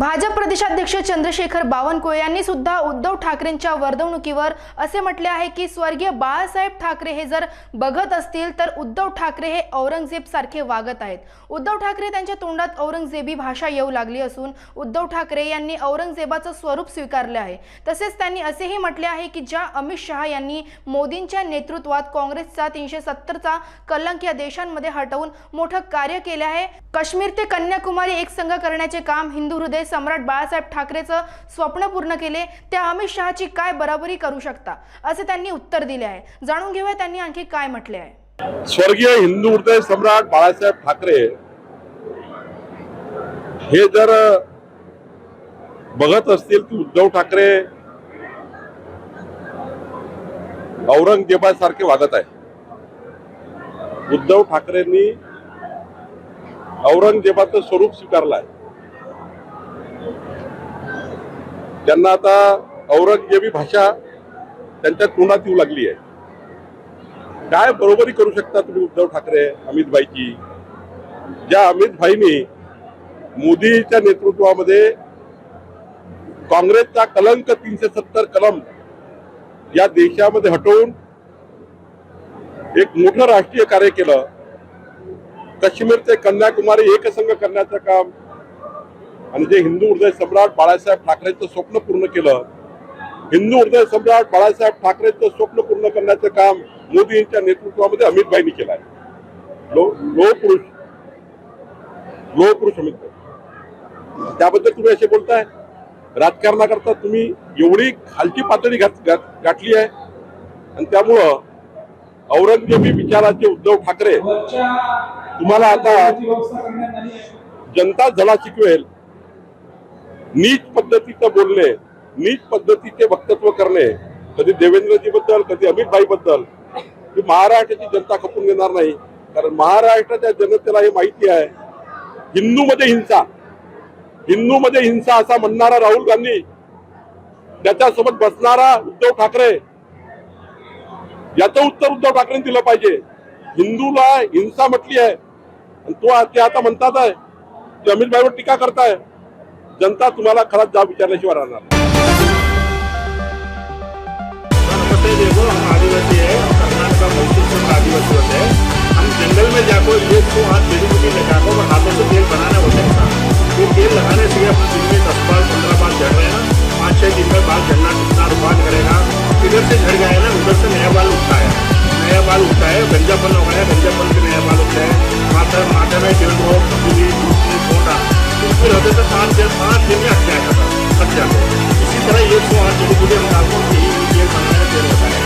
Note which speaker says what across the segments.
Speaker 1: भाजप प्रदेशाध्यक्ष चंद्रशेखर बावनकुळे यांनी सुद्धा उद्धव ठाकरेंच्या वर्तवणुकीवर असे म्हटले आहे की स्वर्गीय बाळासाहेब ठाकरे हे जर बघत असतील तर उद्धव ठाकरे हे औरंगजेब सारखे वागत आहेत. उद्धव ठाकरे त्यांच्या तोंडात औरंगजेबी भाषा येऊ लागली असून उद्धव ठाकरे यांनी औरंगजेबाचं स्वरूप स्वीकारले आहे. तसेच त्यांनी असेही म्हटले आहे की ज्या अमित शहा यांनी मोदींच्या नेतृत्वात काँग्रेसचा तीनशे सत्तरचा कलंक या देशांमध्ये हटवून मोठं कार्य केले आहे काश्मीर ते कन्याकुमारी एक संघ करण्याचे काम हिंदू हृदय सम्राट बाळासाहेब ठाकरेचं स्वप्न पूर्ण केले त्या अमित शहाची काय बराबरी करू शकता? असे त्यांनी उत्तर दिले आहे. जाणून घेऊया त्यांनी आणखी काय म्हटले आहे.
Speaker 2: स्वर्गीय हिंदू हृदय सम्राट बाळासाहेब ठाकरे हे जर बघत असतील की उद्धव ठाकरे औरंगजेबासारखे वागत आहे उद्धव ठाकरेंनी औरंगजेबाचं स्वरूप स्वीकारलं आहे. त्यांना आता औरंगजेबी भाषा त्यांच्या तोंडात येऊ लागली आहे. काय बरोबरी करू शकता तुम्ही उद्धव ठाकरे अमित भाईची? ज्या अमित भाईनी मोदीच्या नेतृत्वामध्ये काँग्रेसचा कलंक तीनशे सत्तर कलम या देशामध्ये हटवून एक मोठं राष्ट्रीय कार्य केलं. काश्मीर ते कन्याकुमारी एकसंघ करण्याचं काम आणि जे हिंदू हृदय सम्राट बाळासाहेब ठाकरेंचं स्वप्न पूर्ण केलं हिंदू हृदय सम्राट बाळासाहेब ठाकरेंचं स्वप्न पूर्ण करण्याचं काम मोदींच्या नेतृत्वामध्ये अमित भाईंनी केलं आहे. लो लोह पुरुष अमित भाई. त्याबद्दल तुम्ही असे बोलताय? राजकारणाकरता तुम्ही एवढी खालची पातळी गाठली आहे. आणि त्यामुळं औरंगजेबी विचाराचे उद्धव ठाकरे तुम्हाला आता जनता झला शिकवेल. नीच पद्धतीचं बोलणे नीच पद्धतीचे वक्तत्व करणे कधी देवेंद्रजी बद्दल कधी अमितभाई बद्दल ही महाराष्ट्राची जनता खपून घेणार नाही. कारण महाराष्ट्राच्या जनतेला हे माहिती आहे हिंदू मध्ये हिंसा. हिंदू मध्ये हिंसा असा म्हणणारा राहुल गांधी त्याच्यासोबत बसणारा उद्धव ठाकरे याचं उत्तर उद्धव ठाकरेंनी दिलं पाहिजे. हिंदूला हिंसा म्हटली आहे. आणि तो ते आता म्हणतात आहे ते अमित भाईवर टीका करताय. जनता तुम्हाला खराच जाब
Speaker 3: देखो हम आदिवासी है हम हैं। जंगल में जाकर था वो तेल लगाने से दस बार, पंद्रह बार झड़ रहे हैं पाँच दिन में बाल झड़ना करेगा। इधर से झड़ उधर से नया बाल उठता है। नया बाल उठता है गंजापन हो गया गंजापन से नया बाल उठता है। माथा माथे में डेढ़ होते तो सात दिन पाँच दिन में हट जाएगा हट जाएगा इसी तरह एक सौ आठ जड़ी बूटी हम डालते हैं यही बनाने में तेल होता है।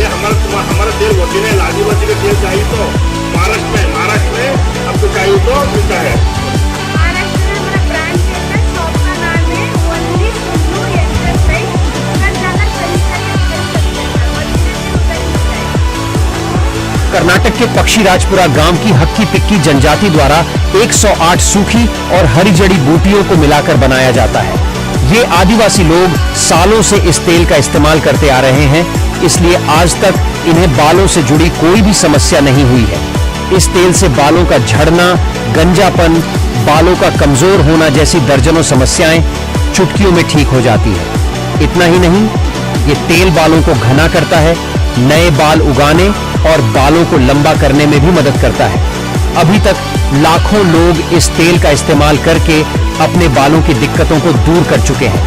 Speaker 3: ये हमारे हमारा तेल होती है लाजीवासी का तेल चाहिए तो महाराष्ट्र में महाराष्ट्र में अब तो चाहिए तो मिलता है।
Speaker 4: कर्नाटक के पक्षी राजपुरा गाँव की हक्की पिक्की जनजाति द्वारा 108 सूखी और हरी जड़ी बूटियों को मिलाकर बनाया जाता है। ये आदिवासी लोग सालों से इस तेल का इस्तेमाल करते आ रहे हैं, इसलिए आज तक इन्हें बालों से जुड़ी कोई भी समस्या नहीं हुई है। इस तेल से बालों का झड़ना, गंजापन, बालों का कमज़ोर होना जैसी दर्जनों समस्याएँ चुटकियों में ठीक हो जाती है। इतना ही नहीं, ये तेल बालों को घना करता है, नए बाल उगाने और बालों को लंबा करने में भी मदद करता है। अभी तक लाखों लोग इस तेल का इस्तेमाल करके अपने बालों की दिक्कतों को दूर कर चुके हैं।